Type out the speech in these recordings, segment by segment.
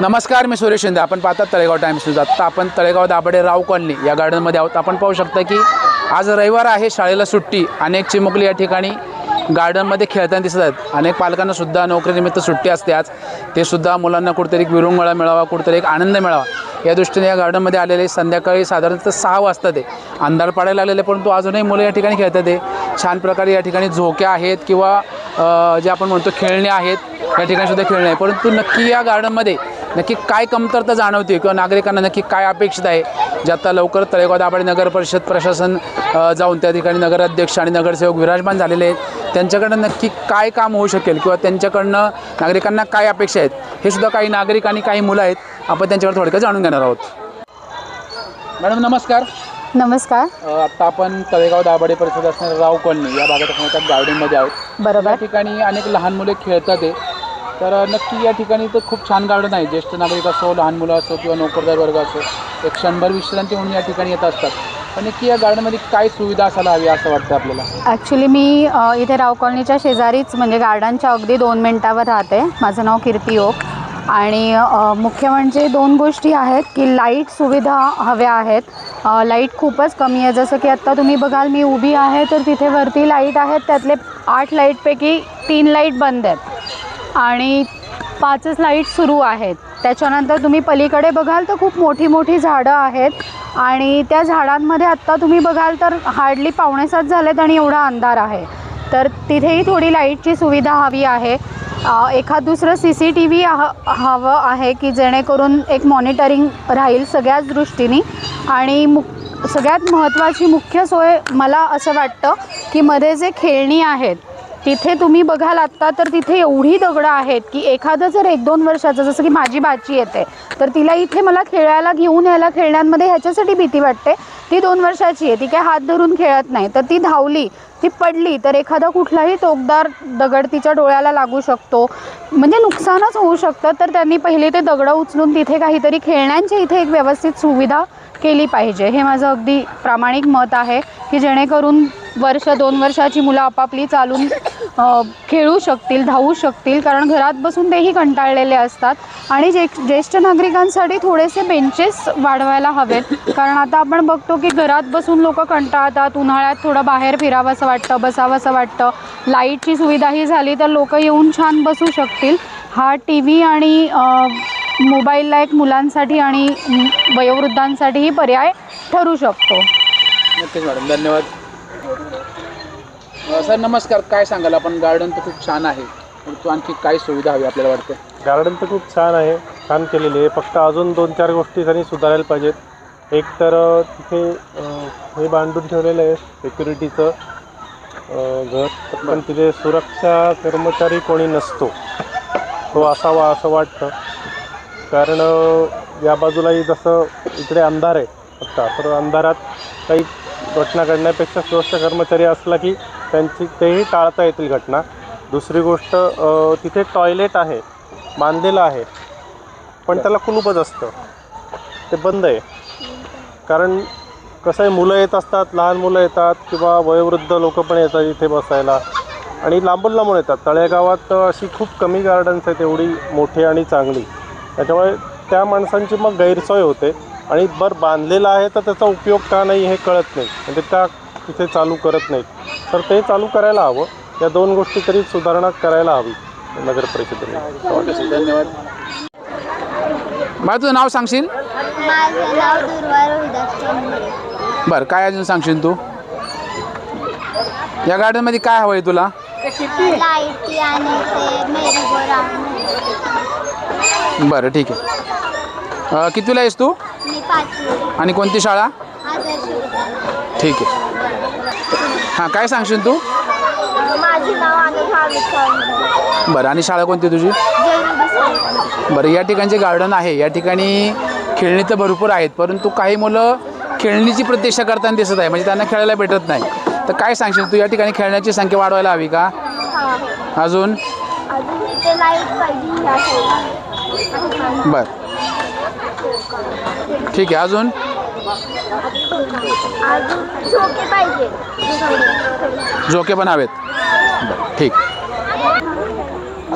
नमस्कार मी सुरेश शिंदे. आपण पाहतात तळेगाव टाइम्स न्यूज. आत्ता आपण तळेगाव दाभाडे राव कॉलनी या गार्डनमध्ये आहोत. आपण पाहू शकता की आज रविवार आहे शाळेला सुट्टी. अनेक चिमुकली या ठिकाणी गार्डनमध्ये खेळताना दिसत आहेत. अनेक पालकांनासुद्धा नोकरीनिमित्त सुट्टी असते आज. ते सुद्धा मुलांना कुठेतरी एक विरुंगळा मिळावा कुठेतरी एक आनंद मिळावा. या दृष्टीने या गार्डनमध्ये आलेले संध्याकाळी साधारणतः सहा वाजता ते. अंधार पडायला आलेले परंतु अजूनही मुलं या ठिकाणी खेळतात ते. छान प्रकारे या ठिकाणी झोक्या आहेत किंवा जे आपण म्हणतो खेळणे आहेत या ठिकाणीसुद्धा खेळणे आहे परंतु नक्की या गार्डनमध्ये नक्की काय कमतरता जाणवते किंवा नागरिकांना नक्की काय अपेक्षित आहे? जे आता लवकर तळेगाव दाभाडे नगर परिषद प्रशासन जाऊन त्या ठिकाणी नगराध्यक्ष आणि नगरसेवक विराजमान झालेले आहेत. त्यांच्याकडनं नक्की काय काम होऊ शकेल किंवा त्यांच्याकडनं नागरिकांना काय अपेक्षा आहेत? हे सुद्धा काही नागरिक आणि काही मुलं आहेत. आपण त्यांच्याकडे थोडक्यात जाणून घेणार आहोत. मॅडम नमस्कार. नमस्कार. अ, आत्ता आपण तळेगाव दाभाडे परिसरात असणाऱ्या राव कॉलनी या भागात असणाऱ्या गार्डनमध्ये आहोत. बरोबर. ठिकाणी अनेक लहान मुले खेळतात आहे. तर नक्की या ठिकाणी तर खूप छान गार्डन आहे. ज्येष्ठ नागरिक असो लहान मुलं असो किंवा नोकरदार वर्ग असो एक क्षणभर विश्रांती म्हणून या ठिकाणी येत असतात. पण नक्की या गार्डनमध्ये काय सुविधा असायला हवी असं वाटतं आपल्याला? ॲक्च्युली मी अ, इथे राव कॉलनीच्या शेजारीच म्हणजे गार्डनच्या अगदी दोन मिनटावर राहते. माझं नाव कीर्ती ओक. आणि अ, मुख्य म्हणजे दोन गोष्टी आहेत की लाइट सुविधा हव्या आहेत. अ, लाइट खूपच कमी आहे. जसं की आत्ता तुम्ही बघाल मी उभी आहे तर तिथे वरती लाइट आहेत. त्यातले आठ लाईटपैकी तीन लाइट बंद आहेत. आणि पाचच लाइट सुरू आहेत. त्याच्यानंतर तुम्ही पलीकडे बघाल तर खूप मोठी मोठी झाडं आहेत. आणि त्या झाडांमध्ये आत्ता तुम्ही बघाल तर हार्डली पावणेसात झालेत आणि एवढा अंधार आहे. तर तिथेही थोडी लाईटची सुविधा हवी आहे. एखाद दुसरं सी सी टी व्ही हवं आहे की जेणेकरून एक मॉनिटरिंग राहील सगळ्याच दृष्टीने. आणि मु सगळ्यात महत्त्वाची मुख्य सोय मला असं वाटतं की मध्ये जे खेळणी आहेत तिथे तुम्ही बघाल आत्ता तर तिथे एवढी दगडं आहेत की एखादं जर एक दोन वर्षाचं जसं की माझी बाची येते तर तिला इथे मला खेळायला घेऊन यायला खेळण्यांमध्ये ह्याच्यासाठी भीती वाटते. ती दोन वर्षाची आहे ती काय हात धरून खेळत नाही तर ती धावली ती पडली तर एखादा कुठलाही टोकदार दगड तिच्या डोळ्याला लागू शकतो. म्हणजे नुकसानच होऊ शकतं तर त्यांनी पहिले ते दगडं उचलून तिथे काहीतरी खेळण्यांची इथे एक व्यवस्थित सुविधा केली पाहिजे. हे माझं अगदी प्रामाणिक मत आहे की जेणेकरून वर्ष दोन वर्षाची मुलं आपापली चालून खेळू शकतील धावू शकतील कारण घरात बसून तेही कंटाळलेले असतात. आणि जे ज्येष्ठ नागरिकांसाठी थोडेसे बेंचेस वाढवायला हवेत. कारण आता आपण बघतो की घरात बसून लोक कंटाळतात उन्हाळ्यात थोडं बाहेर फिरावंसं वाटतं बसावंसं वाटतं. लाईटची सुविधाही झाली तर लोक येऊन छान बसू शकतील. हा टी व्ही आणि मोबाईलला एक मुलांसाठी आणि वयोवृद्धांसाठीही पर्याय ठरू शकतो. नक्कीच मॅडम. धन्यवाद. सर नमस्कार. काय सांगाल? आपण गार्डन तर खूप छान आहे. परंतु आणखी काय सुविधा हवी आपल्याला वाटतं? गार्डन तर खूप छान आहे छान केलेली आहे. फक्त अजून दोन चार गोष्टी त्यांनी सुधारायला पाहिजेत. एक तर अ, तिथे अ, हे बांधून ठेवलेलं आहे सिक्युरिटीचं घर. पण तिथे सुरक्षा कर्मचारी कोणी नसतो. तो असावा असं वाटतं. कारण अ, या बाजूलाही जसं इकडे अंधार आहे आत्ता तर अंधारात काही घटना घडण्यापेक्षा सुरक्षा कर्मचारी असला की त्यांची तेही टाळता येतील घटना. दुसरी गोष्ट तिथे टॉयलेट आहे बांधलेलं आहे पण त्याला कुलूपच असतं. ते बंद आहे. कारण कसं आहे मुलं येत असतात लहान मुलं येतात किंवा वयोवृद्ध लोक पण येतात इथे बसायला. आणि लांबून लांबून येतात. तळेगावात अशी खूप कमी गार्डन्स आहेत एवढी मोठी आणि चांगली. त्याच्यामुळे त्या माणसांची मग गैरसोय होते. आणि बरं बांधलेलं आहे तर त्याचा उपयोग का नाही हे कळत नाही. म्हणजे का तिथे चालू करत नाहीत. तर ते चालू करायला हवं. या दोन गोष्टी तरी सुधारणा करायला हवी नगर परिषदेने. धन्यवाद बाळा तुझं नाव सांगशील बरं काय अजून सांगशील तू? या गार्डनमध्ये काय हवं आहे तुला बरं ठीक आहे. अ, कितवीला आहेस तू? आणि कोणती शाळा? ठीक आहे. हां काय सांगशील तू? माझे नाव बरं आणि शाळा कोणती तुझी? बरं या ठिकाणचे गार्डन आहे. या ठिकाणी खेळणी तर भरपूर आहेत परंतु काही मुलं खेळणीची प्रतीक्षा करताना दिसत आहे म्हणजे त्यांना खेळायला भेटत नाही. तर काय सांगशील तू? या ठिकाणी खेळण्याची संख्या वाढवायला हवी का? अजून? अजून इथे लाइट पाहिजे ह्या साईडला बरं. ठीक आहे अजून? अजून झोके पाहिजे झोके पण हवेत. बरं ठीक.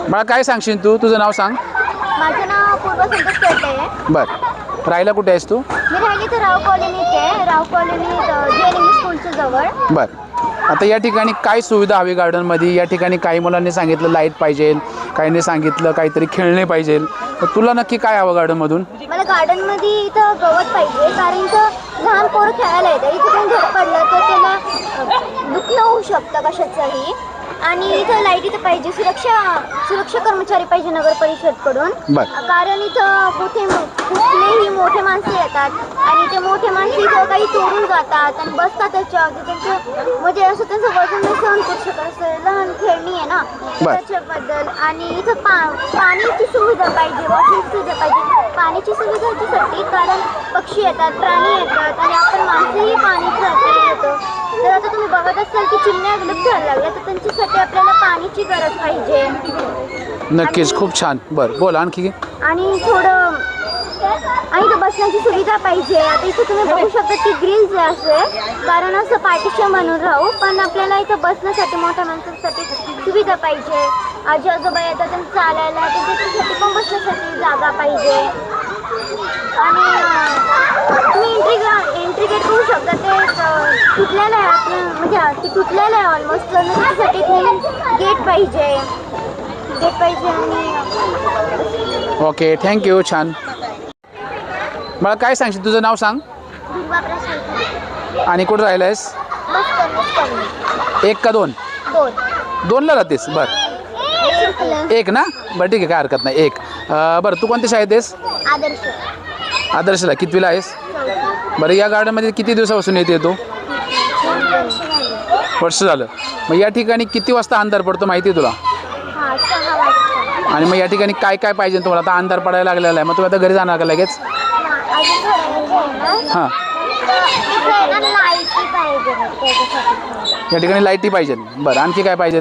बाळा काय सांगशील तू? तुझं नाव सांग. माझं नाव पूर्व संतोष बरं. राहायला कुठे आहेस तू? मी राहिली तर राव कॉलनीत आहे. राव कॉलनीत जे एन इंग्लिश स्कूलच्या जवळ. बरं. आता या ठिकाणी काय सुविधा हवी गार्डनमध्ये या ठिकाणी काही मुलांनी सांगितलं लाइट पाहिजे काहींनी सांगितलं काहीतरी खेळणे पाहिजे तर तुला नक्की काय हवं गार्डनमधून? मला गार्डनमध्ये इथं गवत पाहिजे कारण इथं लहान पोरं खेळायला येतं इथं कोण घर पडलं तर त्याला दुखणं होऊ शकतं कशाचंही. आणि इथं लाइट इथं पाहिजे सुरक्षा सुरक्षा कर्मचारी पाहिजे नगर परिषदकडून. बरं. कारण इथं कुठे कुठलेही मोठे माणसं येतात. आणि ते मोठे माणसं इथं काही चोरून जातात आणि बसतात त्याच्यावर तर त्यांचं म्हणजे असं त्यांचं वजन नाही सहन करू शकत. असं लहान खेळणी आहे ना बर. त्याच्याबद्दल. आणि इथं पा पाण्याची सुविधा पाहिजे वॉशिंग सुविधा पाहिजे. पाण्याची सुविधा याच्यासाठी कारण पक्षी येतात प्राणी येतात. आणि आपण माणसंही पाणीसाठी येतो जर आता तुम्ही बघत असाल की चिमण्या विलुप्त व्हायला लागल्या तर त्यांच्यासाठी आपल्याला पाण्याची गरज पाहिजे. नक्कीच. खूप छान. बरं बोल आणखी. आणि थोडं आणि इथं बसण्याची सुविधा पाहिजे. आता इथं तुम्ही शकता की ग्रिल्स असे कारण असं पार्टिशन बनवून राहू, पण आपल्याला इथं बसण्यासाठी, मोठ्या सुविधा पाहिजे. आजी आजोबा तर त्याच्यासाठी पण बसण्यासाठी जागा पाहिजे. आणि एंट्री एंट्री गेट करू शकता, ते ते ऑलमोस्ट नवीन गेट पाहिजे. गेट आणि ओके थँक्यू छान. मला काय सांगशील? तुझं नाव सांग. आणि कुठं राहिलं आहेस एक का दोन? दोन दोनला राहतेस? बरं. एक ना? बरं ठीक आहे काय हरकत नाही. एक. बरं तू कोणत्या शाळेत आहेस? आदर्श आदर्शला. कितवीला आहेस? बरं या गार्डनमध्ये किती दिवसापासून येते तू? वर्ष झालं. मग या ठिकाणी किती वाजता अंधार पडतो माहिती आहे तुला? हा आणि मग या ठिकाणी काय काय पाहिजे तुम्हाला? आता अंधार पडायला लागलेला आहे. मग तुम्ही आता घरी जाणार का लगेच? हा, या ठिकाणी लाईटी पाहिजे. बरं आणखी काय पाहिजे?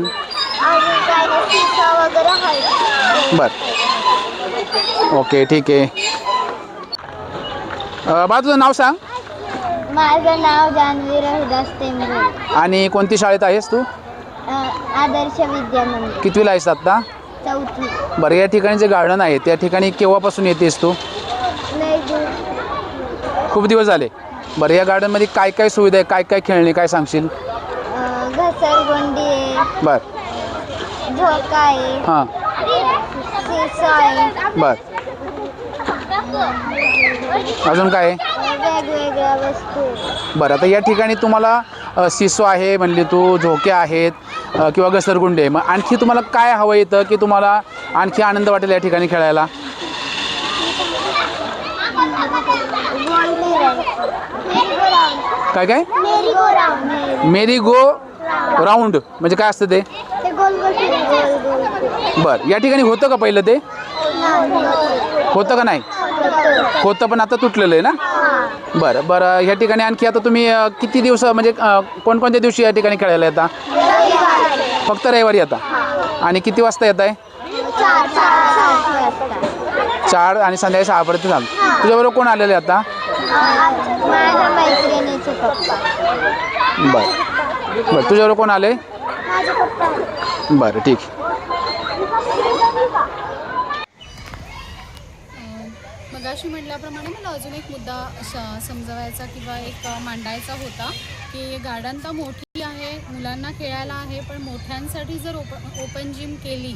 बरं. ओके ठीक आहे. बा तुझं नाव सांग. माझं नाव टेंबरे आणि कोणती शाळेत आहेस तू? आदर्श विद्यामंदिर कितवीला आहेस आत्ता चौथी. बरं या ठिकाणी जे गार्डन आहे त्या ठिकाणी केव्हापासून येतेस तू? खूप दिवस झाले. बरं या गार्डनमध्ये काय काय सुविधा आहे? काय काय खेळणी काय सांगशील? घसरगुंडी आहे. बरं. झोका आहे. हां. आहे बरं. अजून काय आहे? वेगवेगळ्या वस्तू. आहेत. बरं आता या ठिकाणी तुम्हाला अ, सिसो आहे म्हणली तू झोके आहेत अ, किंवा घसरगुंडे मग आणखी तुम्हाला काय हवं येतं की तुम्हाला आणखी आनंद वाटेल या ठिकाणी खेळायला? काय काय. मेरी गो राऊंड म्हणजे काय असतं ते. बरं. या ठिकाणी होतं का पहिलं ते. होतं का नाही? होतं पण आता तुटलेलं आहे ना. बरं बरं. ह्या ठिकाणी आणखी आता तुम्ही किती दिवस म्हणजे कोणकोणत्या दिवशी या ठिकाणी खेळायला येता. फक्त रविवारी येता? आणि किती वाजता येत आहे चार आणि संध्याकाळी सहापर्यंत झालं तुझ्याबरोबर कोण आलेले आता? माझ्या मैत्रिणीचे पप्पा. बरं. बरं तुझ्याबरोबर कोण आले माझे पप्पा. बरं ठीक. मगाशी म्हटल्याप्रमाणे मला अजून एक मुद्दा स- समजवायचा किंवा एक अ, मांडायचा होता की गार्डन तर मोठी आहे मुलांना खेळायला आहे पण मोठ्यांसाठी जर ओपन ओपन जिम केली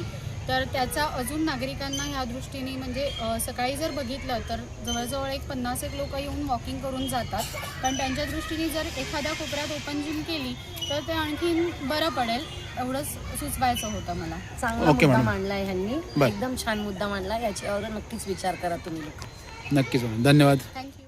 तर त्याचा अजून नागरिकांना ह्या दृष्टीने म्हणजे सकाळी जर बघितलं तर जवळजवळ एक पन्नास एक लोक येऊन वॉकिंग करून जातात. पण त्यांच्या दृष्टीने जर एखाद्या कोपऱ्यात ओपन जिम केली तर ते आणखीन बरं पडेल. एवढंच सुचवायचं होतं मला. चांगला ओके, मुद्दा मॅडम. मांडलाय ह्यांनी. बर. एकदम छान मुद्दा मांडला. याच्यावर नक्कीच विचार करा तुम्ही लोक. नक्कीच धन्यवाद. थँक्यू